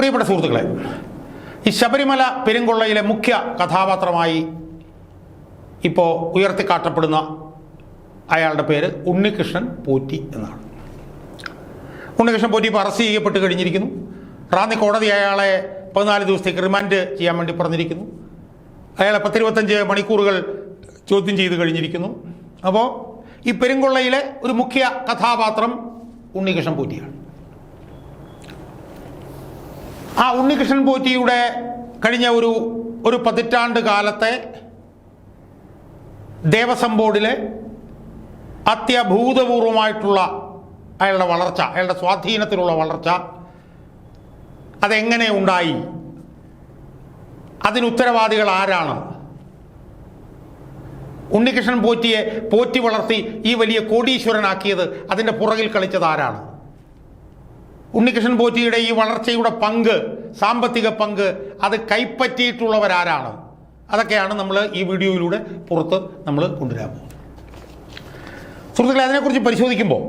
പ്രിയപ്പെട്ട സുഹൃത്തുക്കളെ ഈ ശബരിമല പെരുങ്കൊള്ളയിലെ മുഖ്യ കഥാപാത്രമായി ഇപ്പോൾ ഉയർത്തിക്കാട്ടപ്പെടുന്ന അയാളുടെ പേര് ഉണ്ണികൃഷ്ണൻ പോറ്റി എന്നാണ്. ഉണ്ണികൃഷ്ണൻ പോറ്റി ഇപ്പോൾ അറസ്റ്റ് ചെയ്യപ്പെട്ട് കഴിഞ്ഞിരിക്കുന്നു. റാന്നി കോടതി അയാളെ പതിനാല് ദിവസത്തേക്ക് റിമാൻഡ് ചെയ്യാൻ വേണ്ടി പറഞ്ഞിരിക്കുന്നു. അയാളെ പത്തിരുപത്തഞ്ച് മണിക്കൂറുകൾ ചോദ്യം ചെയ്ത് കഴിഞ്ഞിരിക്കുന്നു. അപ്പോൾ ഈ പെരുങ്കൊള്ളയിലെ ഒരു മുഖ്യ കഥാപാത്രം ഉണ്ണികൃഷ്ണൻ പോറ്റിയാണ്. ആ ഉണ്ണികൃഷ്ണൻ പോറ്റിയുടെ കഴിഞ്ഞ ഒരു ഒരു പതിറ്റാണ്ട് കാലത്തെ ദേവസ്വം ബോർഡിലെ അത്യഭൂതപൂർവമായിട്ടുള്ള അയാളുടെ വളർച്ച അയാളുടെ സ്വാധീനത്തിലുള്ള വളർച്ച അതെങ്ങനെ ഉണ്ടായി? അതിന് ഉത്തരവാദികൾ ആരാണ്? ഉണ്ണികൃഷ്ണൻ പോറ്റിയെ പോറ്റി വളർത്തി ഈ വലിയ കോടീശ്വരനാക്കിയത് അതിന്റെ പുറകിൽ കളിച്ചത് ആരാണ്? ഉണ്ണികൃഷ്ണൻ പോറ്റിയുടെ ഈ വളർച്ചയുടെ പങ്ക് സാമ്പത്തിക പങ്ക് അത് കൈപ്പറ്റിയിട്ടുള്ളവരാരാണ്? അതൊക്കെയാണ് നമ്മൾ ഈ വീഡിയോയിലൂടെ പുറത്ത് നമ്മൾ കൊണ്ടുവരാൻ പോകുന്നത്. സുഹൃത്തുക്കളെ അതിനെക്കുറിച്ച് പരിശോധിക്കുമ്പോൾ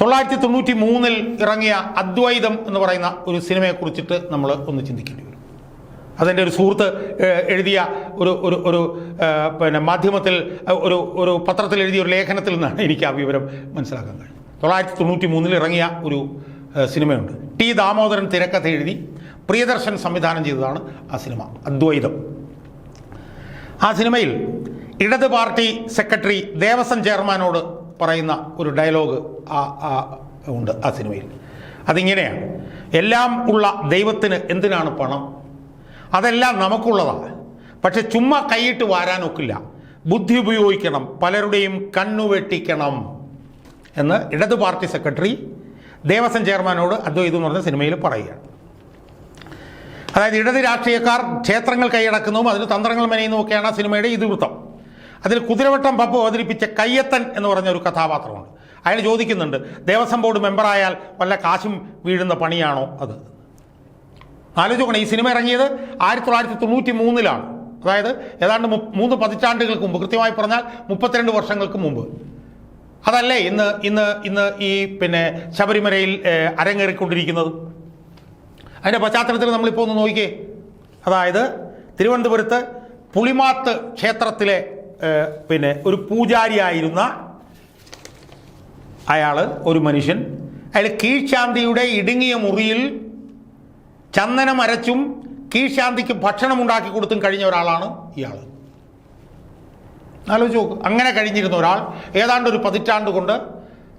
തൊള്ളായിരത്തി തൊണ്ണൂറ്റി മൂന്നിൽ ഇറങ്ങിയ അദ്വൈതം എന്ന് പറയുന്ന ഒരു സിനിമയെക്കുറിച്ചിട്ട് നമ്മൾ ഒന്ന് ചിന്തിക്കേണ്ടി വരും. അതെന്റെ ഒരു സുഹൃത്ത് എഴുതിയ ഒരു ഒരു ഒരു പിന്നെ മാധ്യമത്തിൽ ഒരു ഒരു പത്രത്തിൽ എഴുതിയ ഒരു ലേഖനത്തിൽ നിന്നാണ് എനിക്ക് ആ വിവരം മനസ്സിലാക്കാൻ കഴിഞ്ഞത്. തൊള്ളായിരത്തി തൊണ്ണൂറ്റി മൂന്നിൽ ഇറങ്ങിയ ഒരു സിനിമയുണ്ട്. ടി ദാമോദരൻ തിരക്കഥ എഴുതി പ്രിയദർശൻ സംവിധാനം ചെയ്തതാണ് ആ സിനിമ. അദ്വൈതം. ആ സിനിമയിൽ ഇടത് പാർട്ടി സെക്രട്ടറി ദേവസ്വം ചെയർമാനോട് പറയുന്ന ഒരു ഡയലോഗ് ആ ആ ഉണ്ട് ആ സിനിമയിൽ. അതിങ്ങനെയാണ്. എല്ലാം ഉള്ള ദൈവത്തിന് എന്തിനാണ് പണം? അതെല്ലാം നമുക്കുള്ളതാണ്. പക്ഷെ ചുമ്മാ കൈയിട്ട് വാരാനൊക്കില്ല ബുദ്ധി ഉപയോഗിക്കണം. പലരുടെയും കണ്ണു വെട്ടിക്കണം എന്ന് ഇടതു പാർട്ടി സെക്രട്ടറി ദേവസ്വം ചെയർമാനോട് അദ്വൈതം എന്ന് പറഞ്ഞ സിനിമയിൽ പറയുകയാണ്. അതായത് ഇടത് രാഷ്ട്രീയക്കാർ ക്ഷേത്രങ്ങൾ കൈയടക്കുന്നതും അതിൽ തന്ത്രങ്ങൾ മെനയുന്നതും ഒക്കെയാണ് ആ സിനിമയുടെ ഇതിവൃത്തം. അതിൽ കുതിരവട്ടം പപ്പു അവതരിപ്പിച്ച കയ്യത്തൻ എന്ന് പറഞ്ഞ ഒരു കഥാപാത്രമുണ്ട്. അയാൾ ചോദിക്കുന്നുണ്ട് ദേവസ്വം ബോർഡ് മെമ്പറായാൽ വല്ല കാശും വീഴുന്ന പണിയാണോ അത്? ആലോചിക്കണം ഈ സിനിമ ഇറങ്ങിയത് ആയിരത്തി തൊള്ളായിരത്തി തൊണ്ണൂറ്റി മൂന്നിലാണ് അതായത് ഏതാണ്ട് മൂന്ന് പതിറ്റാണ്ടുകൾക്ക് മുമ്പ് കൃത്യമായി പറഞ്ഞാൽ മുപ്പത്തിരണ്ട് വർഷങ്ങൾക്ക് മുമ്പ്. അതല്ലേ ഇന്ന് ഇന്ന് ഇന്ന് ഈ പിന്നെ ശബരിമലയിൽ അരങ്ങേറിക്കൊണ്ടിരിക്കുന്നത്? അതിന്റെ പശ്ചാത്തലത്തിൽ നമ്മളിപ്പോൾ ഒന്ന് നോക്കിക്കേ. അതായത് തിരുവനന്തപുരത്ത് പുളിമാത്ത് ക്ഷേത്രത്തിലെ പിന്നെ ഒരു പൂജാരിയായിരുന്ന അയാൾ ഒരു മനുഷ്യൻ അയാൾ കീഴ്ശാന്തിയുടെ ഇടുങ്ങിയ മുറിയിൽ ചന്ദനം അരച്ചും കീഴ്ശാന്തിക്ക് ഭക്ഷണം ഉണ്ടാക്കി കൊടുത്തും കഴിഞ്ഞ ഒരാളാണ് ഇയാൾ ആലോചിച്ച് നോക്ക്. അങ്ങനെ കഴിഞ്ഞിരുന്ന ഒരാൾ ഏതാണ്ട് ഒരു പതിറ്റാണ്ട് കൊണ്ട്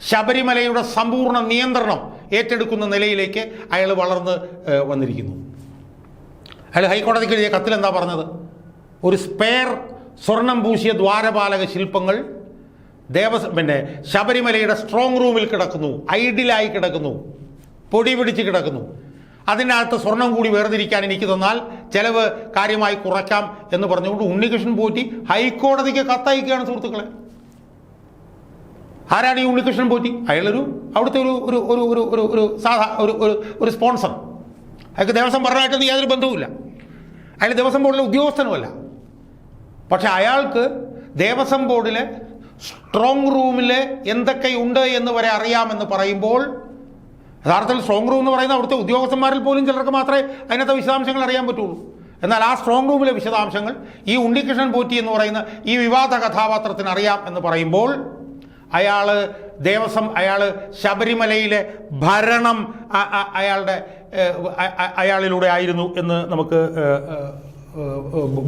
ശബരിമലയുടെ സമ്പൂർണ നിയന്ത്രണം ഏറ്റെടുക്കുന്ന നിലയിലേക്ക് അയാൾ വളർന്ന് വന്നിരിക്കുന്നു. അയാൾ ഹൈക്കോടതിക്ക് എഴുതിയ കത്തിൽ എന്താ പറഞ്ഞത്? ഒരു സ്പെയർ സ്വർണം പൂശിയ ദ്വാരപാലക ശില്പങ്ങൾ ദേവസ്വം പിന്നെ ശബരിമലയുടെ സ്ട്രോങ് റൂമിൽ കിടക്കുന്നു ഐഡിലായി കിടക്കുന്നു പൊടി പിടിച്ച് കിടക്കുന്നു. അതിനകത്ത് സ്വർണം കൂടി വേർതിരിക്കാൻ എനിക്ക് തന്നാൽ ചെലവ് കാര്യമായി കുറയ്ക്കാം എന്ന് പറഞ്ഞുകൊണ്ട് ഉണ്ണികൃഷ്ണൻ പോറ്റി ഹൈക്കോടതിക്ക് കത്തയക്കുകയാണ് സുഹൃത്തുക്കളെ. ആരാണ് ഈ ഉണ്ണികൃഷ്ണൻ പോറ്റി? അയാളൊരു അവിടുത്തെ ഒരു ഒരു ഒരു ഒരു ഒരു ഒരു സാധാ ഒരു ഒരു ഒരു സ്പോൺസർ അയാൾക്ക് ദേവസ്വം പറഞ്ഞായിട്ടൊന്നും യാതൊരു ബന്ധവുമില്ല. അയാൾ ദേവസ്വം ബോർഡിലെ ഉദ്യോഗസ്ഥനുമല്ല. പക്ഷെ അയാൾക്ക് ദേവസ്വം ബോർഡിലെ സ്ട്രോങ് റൂമിൽ എന്തൊക്കെയുണ്ട് എന്ന് വരെ അറിയാമെന്ന് പറയുമ്പോൾ യഥാർത്ഥത്തിൽ സ്ട്രോങ് റൂം എന്ന് പറയുന്ന അവിടുത്തെ ഉദ്യോഗസ്ഥന്മാരിൽ പോലും ചിലർക്ക് മാത്രമേ അതിനകത്തെ വിശദാംശങ്ങൾ അറിയാൻ പറ്റുള്ളൂ. എന്നാൽ ആ സ്ട്രോങ് റൂമിലെ വിശദാംശങ്ങൾ ഈ ഉണ്ണികൃഷ്ണൻ പോറ്റി എന്ന് പറയുന്ന ഈ വിവാദ കഥാപാത്രത്തിന് അറിയാം എന്ന് പറയുമ്പോൾ അയാൾ ദേവസ്വം അയാൾ ശബരിമലയിലെ ഭരണം അയാളുടെ അയാളിലൂടെ ആയിരുന്നു എന്ന് നമുക്ക്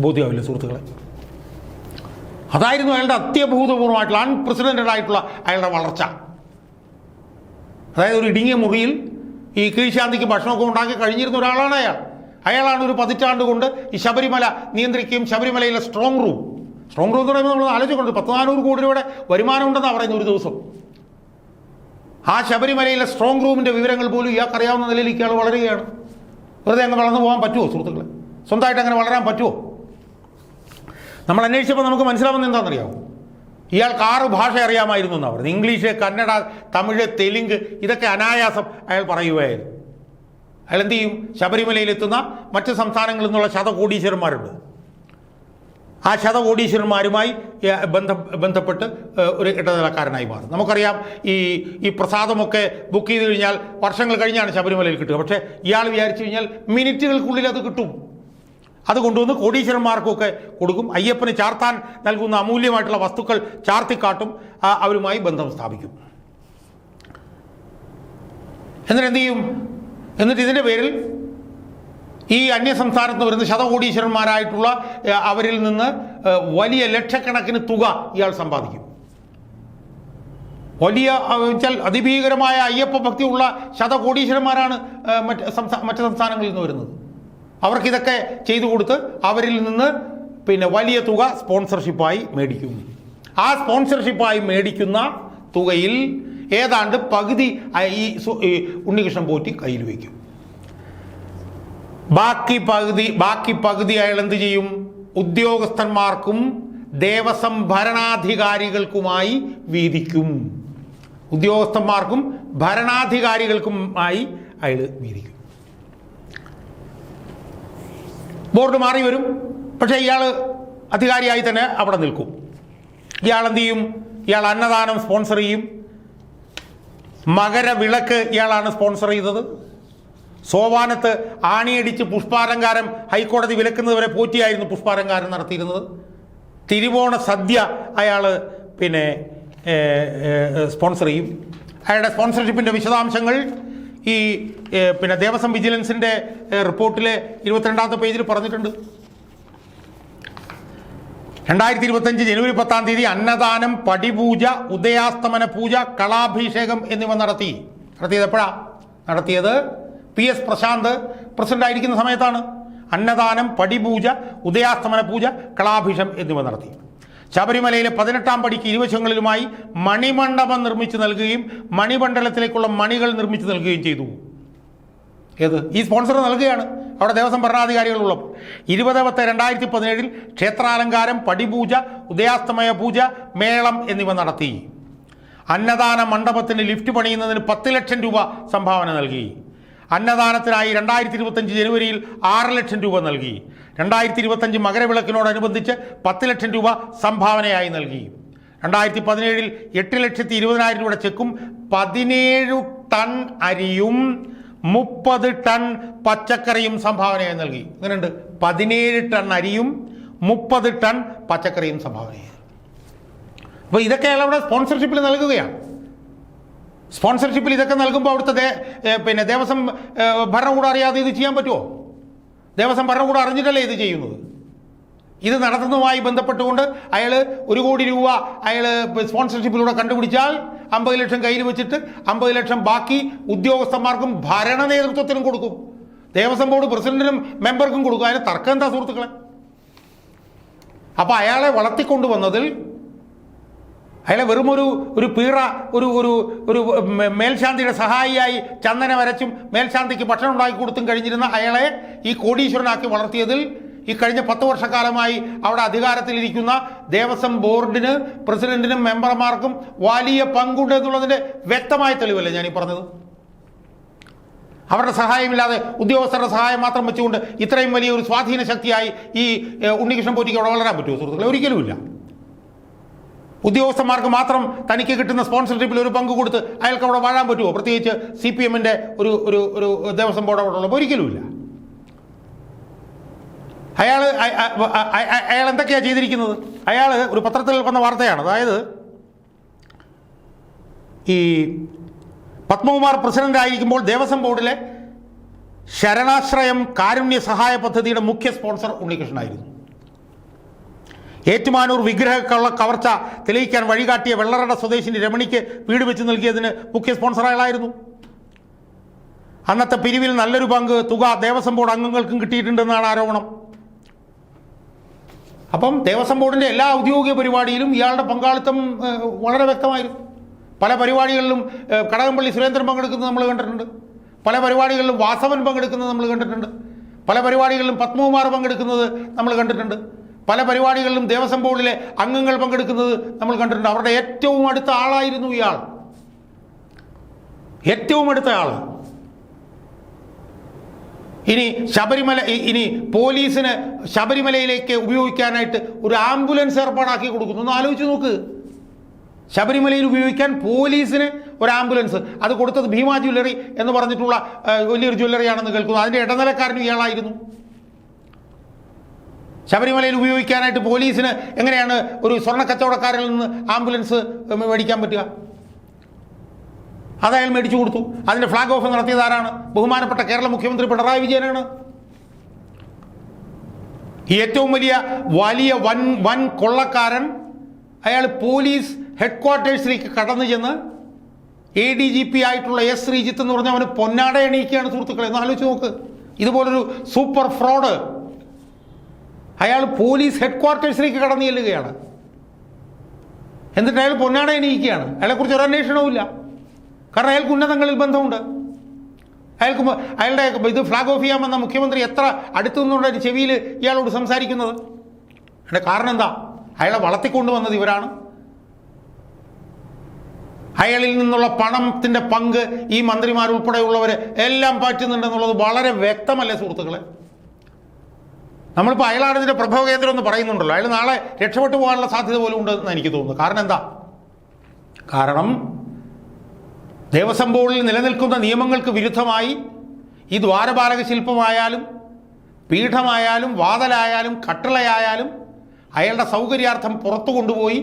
ബോധ്യമാവില്ല സുഹൃത്തുക്കളെ? അതായിരുന്നു അയാളുടെ അത്യഭൂതപൂർവമായിട്ടുള്ള അൺപ്രസിഡന്റഡ് ആയിട്ടുള്ള അയാളുടെ വളർച്ച. അതായത് ഒരു ഇടുങ്ങിയ മുറിയിൽ ഈ കീഴ്ശാന്തിക്ക് ഭക്ഷണമൊക്കെ ഉണ്ടാക്കി കഴിഞ്ഞിരുന്ന ഒരാളാണ് അയാൾ. അയാളാണ് ഒരു പതിറ്റാണ്ട് കൊണ്ട് ഈ ശബരിമല നിയന്ത്രിക്കുകയും ശബരിമലയിലെ സ്ട്രോങ് റൂം സ്ട്രോങ് റൂം എന്ന് പറയുമ്പോൾ നമ്മൾ ആലോചിക്കുന്നുണ്ട് പത്ത് നാനൂറ് കോടി രൂപയുടെ വരുമാനം ഉണ്ടെന്നാണ് പറയുന്നത് ഒരു ദിവസം. ആ ശബരിമലയിലെ സ്ട്രോങ് റൂമിന്റെ വിവരങ്ങൾ പോലും ഇയാൾക്ക് അറിയാവുന്ന നിലയിലേക്ക് ഇയാൾ വളരുകയാണ്. വെറുതെ അങ്ങ് വളർന്നു പോകാൻ പറ്റുമോ സുഹൃത്തുക്കളെ? സ്വന്തമായിട്ട് അങ്ങനെ വളരാൻ പറ്റുമോ നമ്മൾ അന്വേഷിച്ചപ്പോൾ നമുക്ക് മനസ്സിലാവുന്നത് എന്താണെന്നറിയാമോ ഇയാൾക്ക് ആറ് ഭാഷ അറിയാമായിരുന്നു എന്നാണ് പറയുന്നത് ഇംഗ്ലീഷ് കന്നഡ തമിഴ് തെലുങ്ക് ഇതൊക്കെ അനായാസം അയാൾ പറയുകയായിരുന്നു. അയാൾ എന്ത് ചെയ്യും? ശബരിമലയിലെത്തുന്ന മറ്റ് സംസ്ഥാനങ്ങളിൽ നിന്നുള്ള ശതകോടീശ്വരന്മാരുണ്ട്. ആ ശതകോടീശ്വരന്മാരുമായി ബന്ധ ബന്ധപ്പെട്ട് ഒരു ഇടനിലക്കാരനായി മാറും. നമുക്കറിയാം ഈ ഈ പ്രസാദമൊക്കെ ബുക്ക് ചെയ്ത് കഴിഞ്ഞാൽ വർഷങ്ങൾ കഴിഞ്ഞാണ് ശബരിമലയിൽ കിട്ടുക. പക്ഷേ ഇയാൾ വിചാരിച്ചു കഴിഞ്ഞാൽ മിനിറ്റുകൾക്കുള്ളിൽ അത് കിട്ടും. അത് കൊണ്ടുവന്ന് കോടീശ്വരന്മാർക്കൊക്കെ കൊടുക്കും. അയ്യപ്പന് ചാർത്താൻ നൽകുന്ന അമൂല്യമായിട്ടുള്ള വസ്തുക്കൾ ചാർത്തിക്കാട്ടും അവരുമായി ബന്ധം സ്ഥാപിക്കും. എന്നിട്ട് എന്ത് ചെയ്യും? എന്നിട്ട് ഇതിന്റെ പേരിൽ ഈ അന്യസംസ്ഥാനത്ത് വരുന്ന ശതകോടീശ്വരന്മാരായിട്ടുള്ള അവരിൽ നിന്ന് വലിയ ലക്ഷക്കണക്കിന് തുക ഇയാൾ സമ്പാദിക്കും. വലിയ വെച്ചാൽ അതിഭീകരമായ അയ്യപ്പ ഭക്തിയുള്ള ശതകോടീശ്വരന്മാരാണ് മറ്റ് സംസ്ഥാ മറ്റ് സംസ്ഥാനങ്ങളിൽ നിന്ന് വരുന്നത്. അവർക്കിതൊക്കെ ചെയ്തു കൊടുത്ത് അവരിൽ നിന്ന് പിന്നെ വലിയ തുക സ്പോൺസർഷിപ്പായി മേടിക്കും. ആ സ്പോൺസർഷിപ്പായി മേടിക്കുന്ന തുകയിൽ ഏതാണ്ട് പകുതി ഈ ഉണ്ണികൃഷ്ണൻ പോറ്റി കയ്യിൽ വയ്ക്കും. ബാക്കി പകുതി ബാക്കി പകുതി അയാൾ എന്ത് ചെയ്യും? ഉദ്യോഗസ്ഥന്മാർക്കും ദേവസ്വം ഭരണാധികാരികൾക്കുമായി വീതിക്കും. ഉദ്യോഗസ്ഥന്മാർക്കും ഭരണാധികാരികൾക്കുമായി അയാൾ വീതിക്കും. ബോർഡ് മാറി വരും. പക്ഷേ ഇയാൾ അധികാരിയായി തന്നെ അവിടെ നിൽക്കും. ഇയാൾ എന്ത് ചെയ്യും? ഇയാൾ അന്നദാനം സ്പോൺസർ ചെയ്യും. മകരവിളക്ക് ഇയാളാണ് സ്പോൺസർ ചെയ്തത്. സോപാനത്ത് ആണിയടിച്ച് പുഷ്പാലങ്കാരം ഹൈക്കോടതി വിലക്കുന്നതുവരെ പോറ്റിയായിരുന്നു പുഷ്പാലങ്കാരം നടത്തിയിരുന്നത്. തിരുവോണ സദ്യ അയാൾ പിന്നെ സ്പോൺസർ ചെയ്യും. അയാളുടെ സ്പോൺസർഷിപ്പിന്റെ വിശദാംശങ്ങൾ ഈ പിന്നെ ദേവസ്വം വിജിലൻസിന്റെ റിപ്പോർട്ടിലെ ഇരുപത്തിരണ്ടാമത്തെ പേജിൽ പറഞ്ഞിട്ടുണ്ട്. രണ്ടായിരത്തി ഇരുപത്തഞ്ച് ജനുവരി പത്താം തീയതി അന്നദാനം പടിപൂജ ഉദയാസ്തമന പൂജ കളാഭിഷേകം എന്നിവ നടത്തി. നടത്തിയത് എപ്പോഴാ? നടത്തിയത് പി എസ് പ്രശാന്ത് പ്രസിഡന്റ് ആയിരിക്കുന്ന സമയത്താണ്. അന്നദാനം പടിപൂജ ഉദയാസ്തമന പൂജ കളാഭിഷം എന്നിവ നടത്തി. ശബരിമലയിലെ പതിനെട്ടാം പടിക്ക് ഇരുവശങ്ങളിലുമായി മണിമണ്ഡപം നിർമ്മിച്ചു നൽകുകയും മണിമണ്ഡലത്തിലേക്കുള്ള മണികൾ നിർമ്മിച്ചു നൽകുകയും ചെയ്തു. ഏത്? ഈ സ്പോൺസർ നൽകുകയാണ്. അവിടെ ദേവസ്വം ഭരണാധികാരികളുള്ളപ്പോൾ. ഇരുപത് പത്ത് രണ്ടായിരത്തി പതിനേഴിൽ ക്ഷേത്രാലങ്കാരം പടിപൂജ ഉദയാസ്തമയ പൂജ മേളം എന്നിവ നടത്തി. അന്നദാന മണ്ഡപത്തിന് ലിഫ്റ്റ് പണിയുന്നതിന് പത്ത് ലക്ഷം രൂപ സംഭാവന നൽകി. അന്നദാനത്തിനായി രണ്ടായിരത്തി ഇരുപത്തഞ്ച് ജനുവരിയിൽ ആറ് ലക്ഷം രൂപ നൽകി. രണ്ടായിരത്തി ഇരുപത്തഞ്ച് മകരവിളക്കിനോടനുബന്ധിച്ച് പത്ത് ലക്ഷം രൂപ സംഭാവനയായി നൽകി. രണ്ടായിരത്തി പതിനേഴിൽ എട്ട് ലക്ഷത്തി ഇരുപതിനായിരം രൂപയുടെ ചെക്കും പതിനേഴ് ടൺ അരിയും മുപ്പത് ടൺ പച്ചക്കറിയും സംഭാവനയായി നൽകി. അങ്ങനെയുണ്ട് പതിനേഴ് ടൺ അരിയും മുപ്പത് ടൺ പച്ചക്കറിയും സംഭാവനയായി. അപ്പോൾ ഇതൊക്കെ അയാൾ അവിടെ സ്പോൺസർഷിപ്പിൽ നൽകുകയാണ്. സ്പോൺസർഷിപ്പിൽ ഇതൊക്കെ നൽകുമ്പോൾ അവിടുത്തെ പിന്നെ ദേവസ്വം ഭരണകൂടം അറിയാതെ ഇത് ചെയ്യാൻ പറ്റുമോ ദേവസ്വം ഭരണകൂടം അറിഞ്ഞിട്ടല്ലേ ഇത് ചെയ്യുന്നത്? ഇത് നടത്തുന്നതുമായി ബന്ധപ്പെട്ടുകൊണ്ട് അയാൾ ഒരു കോടി രൂപ അയാൾ സ്പോൺസർഷിപ്പിലൂടെ കണ്ടുപിടിച്ചാൽ അമ്പത് ലക്ഷം കയ്യിൽ വെച്ചിട്ട് അമ്പത് ലക്ഷം ബാക്കി ഉദ്യോഗസ്ഥന്മാർക്കും ഭരണ നേതൃത്വത്തിനും കൊടുക്കും. ദേവസ്വം ബോർഡ് പ്രസിഡന്റിനും മെമ്പർക്കും കൊടുക്കും. അതിന് തർക്കം എന്താ സുഹൃത്തുക്കളെ? അപ്പോൾ അയാളെ വളർത്തിക്കൊണ്ടുവന്നതിൽ അയാളെ വെറുമൊരു ഒരു പീറ ഒരു ഒരു ഒരു മേൽശാന്തിയുടെ സഹായിയായി ചന്ദന വരച്ചും മേൽശാന്തിക്ക് ഭക്ഷണം ഉണ്ടാക്കി കൊടുത്തും കഴിഞ്ഞിരുന്ന അയാളെ ഈ കോടീശ്വരനാക്കി വളർത്തിയതിൽ ഈ കഴിഞ്ഞ പത്ത് വർഷക്കാലമായി അവിടെ അധികാരത്തിലിരിക്കുന്ന ദേവസ്വം ബോർഡിന് പ്രസിഡന്റിനും മെമ്പർമാർക്കും വലിയ പങ്കുണ്ട് എന്നുള്ളതിന്റെ വ്യക്തമായ തെളിവല്ലേ ഞാൻ പറഞ്ഞത്? അവരുടെ സഹായമില്ലാതെ ഉദ്യോഗസ്ഥരുടെ സഹായം മാത്രം വെച്ചുകൊണ്ട് ഇത്രയും വലിയ ഒരു സ്വാധീന ശക്തിയായി ഈ ഉണ്ണികൃഷ്ണൻ പോറ്റിക്ക് അവിടെ വളരാൻ പറ്റുമോ സുഹൃത്തുക്കളെ? ഒരിക്കലുമില്ല. ഉദ്യോഗസ്ഥന്മാർക്ക് മാത്രം തനിക്ക് കിട്ടുന്ന സ്പോൺസർഷിപ്പിൽ ഒരു പങ്ക് കൊടുത്ത് അയാൾക്ക് അവിടെ വാഴാൻ പറ്റുമോ? പ്രത്യേകിച്ച് സി പി എമ്മിന്റെ ഒരു ഒരു ഒരു ദേവസ്വം ബോർഡ് അവിടെ ഉള്ളപ്പോൾ ഒരിക്കലുമില്ല. അയാൾ അയാൾ എന്തൊക്കെയാണ് ചെയ്തിരിക്കുന്നത്? അയാൾ ഒരു പത്രത്തിൽ വന്ന വാർത്തയാണ്. അതായത് ഈ പത്മകുമാർ പ്രസിഡന്റ് ആയിരിക്കുമ്പോൾ ദേവസ്വം ബോർഡിലെ ശരണാശ്രയം കാരുണ്യ സഹായ പദ്ധതിയുടെ മുഖ്യ സ്പോൺസർ ഉണ്ണികൃഷ്ണനായിരുന്നു. ഏറ്റുമാനൂർ വിഗ്രഹ കവർച്ച തെളിയിക്കാൻ വഴികാട്ടിയ വെള്ളറട സ്വദേശിനി രമണിക്ക് വീട് വെച്ച് നൽകിയതിന് മുഖ്യ സ്പോൺസർ അയാളായിരുന്നു അന്നത്തെ പിരിവിൽ നല്ലൊരു പങ്ക് തുക ദേവസ്വം ബോർഡ് അംഗങ്ങൾക്കും കിട്ടിയിട്ടുണ്ടെന്നാണ് ആരോപണം. അപ്പം ദേവസ്വം ബോർഡിന്റെ എല്ലാ ഔദ്യോഗിക പരിപാടിയിലും ഇയാളുടെ പങ്കാളിത്തം വളരെ വ്യക്തമായിരുന്നു. പല പരിപാടികളിലും കടകംപള്ളി സുരേന്ദ്രൻ പങ്കെടുക്കുന്നത് നമ്മൾ കണ്ടിട്ടുണ്ട്. പല പരിപാടികളിലും വാസവൻ പങ്കെടുക്കുന്നത് നമ്മൾ കണ്ടിട്ടുണ്ട്. പല പരിപാടികളിലും പത്മകുമാർ പങ്കെടുക്കുന്നത് നമ്മൾ കണ്ടിട്ടുണ്ട്. പല പരിപാടികളിലും ദേവസ്വം ബോർഡിലെ അംഗങ്ങൾ പങ്കെടുക്കുന്നത് നമ്മൾ കണ്ടിട്ടുണ്ട്. അവരുടെ ഏറ്റവും അടുത്ത ആളായിരുന്നു ഇയാൾ. ഏറ്റവും അടുത്ത ആൾ ഇനി ശബരിമല ഇനി പോലീസിന് ശബരിമലയിലേക്ക് ഉപയോഗിക്കാനായിട്ട് ഒരു ആംബുലൻസ് ഏർപ്പാടാക്കി കൊടുക്കുന്നു. ഒന്ന് ആലോചിച്ച് നോക്ക്. ശബരിമലയിൽ ഉപയോഗിക്കാൻ പോലീസിന് ഒരു ആംബുലൻസ്. അത് കൊടുത്തത് ഭീമ ജ്വല്ലറി എന്ന് പറഞ്ഞിട്ടുള്ള വലിയൊരു ജ്വല്ലറിയാണെന്ന് കേൾക്കുന്നു. അതിന്റെ ഇടനിലക്കാരനും ഇയാളായിരുന്നു. ശബരിമലയിൽ ഉപയോഗിക്കാനായിട്ട് പോലീസിന് എങ്ങനെയാണ് ഒരു സ്വർണ കച്ചവടക്കാരിൽ നിന്ന് ആംബുലൻസ് മേടിക്കാൻ പറ്റുക? അത് അയാൾ മേടിച്ചു കൊടുത്തു. അതിന്റെ ഫ്ലാഗ് ഓഫ് നടത്തിയത് ആരാണ്? ബഹുമാനപ്പെട്ട കേരള മുഖ്യമന്ത്രി പിണറായി വിജയനാണ്. ഈ ഏറ്റവും വലിയ വലിയ വൻ വൻ കൊള്ളക്കാരൻ അയാൾ പോലീസ് ഹെഡ് ക്വാർട്ടേഴ്സിലേക്ക് കടന്നു ചെന്ന് എ ഡി ജി പി ആയിട്ടുള്ള എസ് ശ്രീജിത്ത് എന്ന് പറഞ്ഞ അവന് പൊന്നാട എണീക്കുകയാണ് സുഹൃത്തുക്കളെ. എന്ന് ആലോചിച്ച് നോക്ക്. ഇതുപോലൊരു സൂപ്പർ ഫ്രോഡ് അയാൾ പോലീസ് ഹെഡ് ക്വാർട്ടേഴ്സിലേക്ക് കടന്നു ചെല്ലുകയാണ്. എന്നിട്ട് അയാൾ പൊന്നാട എണീക്കുകയാണ്. അയാളെക്കുറിച്ച് ഒരു അന്വേഷണവും ഇല്ല. കാരണം അയാൾക്ക് ഉന്നതങ്ങളിൽ ബന്ധമുണ്ട്. അയാൾക്ക് അയാളുടെ ഇത് ഫ്ലാഗ് ഓഫ് ചെയ്യാമെന്ന മുഖ്യമന്ത്രി എത്ര അടുത്തു ഒരു ചെവിയിൽ ഇയാളോട് സംസാരിക്കുന്നത്? അതിന്റെ കാരണം എന്താ? അയാളെ വളർത്തിക്കൊണ്ടുവന്നത് ഇവരാണ്. അയാളിൽ നിന്നുള്ള പണത്തിന്റെ പങ്ക് ഈ മന്ത്രിമാരുൾപ്പെടെയുള്ളവർ എല്ലാം പറ്റുന്നുണ്ടെന്നുള്ളത് വളരെ വ്യക്തമല്ലേ സുഹൃത്തുക്കളെ? നമ്മളിപ്പോൾ അയലാടിന്റെ പ്രഭവ കേന്ദ്രം എന്ന് പറയുന്നുണ്ടല്ലോ. അയാൾ നാളെ രക്ഷപ്പെട്ടു പോകാനുള്ള സാധ്യത പോലും ഉണ്ടെന്ന് എനിക്ക് തോന്നുന്നു. കാരണം എന്താ? കാരണം ദേവസ്വം ബോർഡിൽ നിലനിൽക്കുന്ന നിയമങ്ങൾക്ക് വിരുദ്ധമായി ഈ ദ്വാരപാലക ശില്പമായാലും പീഠമായാലും വാതലായാലും കട്ടിളയായാലും അയാളുടെ സൗകര്യാർത്ഥം പുറത്തു കൊണ്ടുപോയി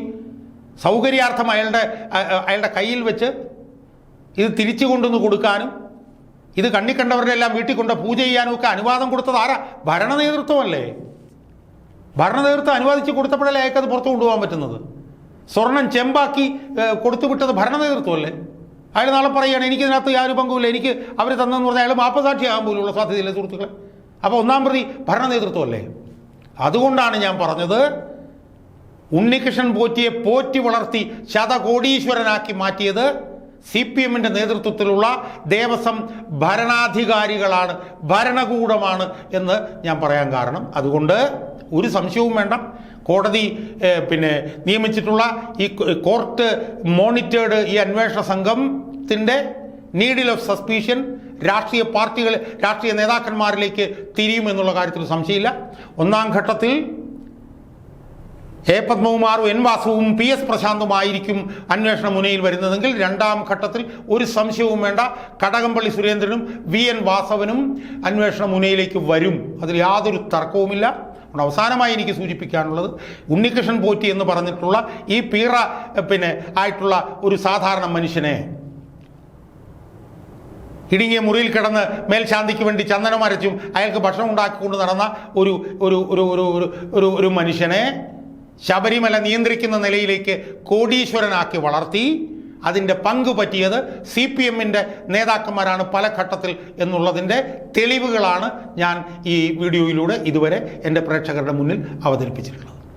സൗകര്യാർത്ഥം അയാളുടെ അയാളുടെ കയ്യിൽ വെച്ച് ഇത് തിരിച്ചു കൊണ്ടുവന്ന് കൊടുക്കാനും ഇത് കണ്ണി കണ്ടവരുടെ എല്ലാം വീട്ടിൽ കൊണ്ട് പൂജ ചെയ്യാനും ഒക്കെ അനുവാദം കൊടുത്തത് ആരാ? ഭരണ നേതൃത്വമല്ലേ ഭരണ നേതൃത്വം അനുവാദിച്ച് കൊടുത്തപ്പോഴല്ലേ അയാൾക്ക് അത് പുറത്തു കൊണ്ടുപോകാൻ പറ്റുന്നത്? സ്വർണം ചെമ്പാക്കി കൊടുത്തു കൊടുത്തുവിട്ടത് ഭരണ നേതൃത്വമല്ലേ അയാൾ നാളെ പറയുകയാണ് എനിക്കിതിനകത്ത് യാതൊരു പങ്കുമില്ല. എനിക്ക് അവർ തന്നെന്ന് പറഞ്ഞാൽ അയാൾ മാപ്പസാക്ഷിയാകാൻ പോലുള്ള സാധ്യതയില്ല സുഹൃത്തുക്കളെ. അപ്പോൾ ഒന്നാം പ്രതി ഭരണ നേതൃത്വമല്ലേ അതുകൊണ്ടാണ് ഞാൻ പറഞ്ഞത് ഉണ്ണികൃഷ്ണൻ പോറ്റിയെ പോറ്റി വളർത്തി ശതകോടീശ്വരനാക്കി മാറ്റിയത് സി പി എമ്മിന്റെ നേതൃത്വത്തിലുള്ള ദേവസ്വം ഭരണാധികാരികളാണ് ഭരണകൂടമാണ് എന്ന് ഞാൻ പറയാൻ കാരണം. അതുകൊണ്ട് ഒരു സംശയവും വേണ്ട. കോടതി പിന്നെ നിയമിച്ചിട്ടുള്ള ഈ കോർട്ട് മോണിറ്റേർഡ് ഈ അന്വേഷണ സംഘത്തിന്റെ നീഡിൽ ഓഫ് സസ്പീഷൻ രാഷ്ട്രീയ പാർട്ടികൾ രാഷ്ട്രീയ നേതാക്കന്മാരിലേക്ക് തിരിയുമെന്നുള്ള കാര്യത്തിൽ സംശയമില്ല. ഒന്നാം ഘട്ടത്തിൽ എ പത്മകുമാറും എൻ വാസുവും പി എസ് പ്രശാന്തുമായിരിക്കും അന്വേഷണ മുനയിൽ വരുന്നതെങ്കിൽ രണ്ടാം ഘട്ടത്തിൽ ഒരു സംശയവും വേണ്ട. കടകംപള്ളി സുരേന്ദ്രനും വി എൻ വാസവനും അന്വേഷണ മുനയിലേക്ക് വരും. അതിൽ യാതൊരു തർക്കവുമില്ല. അവസാനമായി എനിക്ക് സൂചിപ്പിക്കാനുള്ളത് ഉണ്ണികൃഷ്ണൻ പോറ്റി എന്ന് പറഞ്ഞിട്ടുള്ള ഈ പീറ പിന്നെ ആയിട്ടുള്ള ഒരു സാധാരണ മനുഷ്യനെ ഇടുങ്ങിയ മുറിയിൽ കിടന്ന് മേൽശാന്തിക്ക് വേണ്ടി ചന്ദനം അരച്ചും അയാൾക്ക് ഭക്ഷണം ഉണ്ടാക്കിക്കൊണ്ട് നടന്ന ഒരു ഒരു ഒരു ഒരു ഒരു മനുഷ്യനെ ശബരിമല നിയന്ത്രിക്കുന്ന നിലയിലേക്ക് കോടീശ്വരനാക്കി വളർത്തി അതിന്റെ പങ്ക് പറ്റിയത് സി പി എമ്മിന്റെ നേതാക്കന്മാരാണ് പല ഘട്ടത്തിൽ എന്നുള്ളതിന്റെ തെളിവുകളാണ് ഞാൻ ഈ വീഡിയോയിലൂടെ ഇതുവരെ എന്റെ പ്രേക്ഷകരുടെ മുന്നിൽ അവതരിപ്പിച്ചിട്ടുള്ളത്.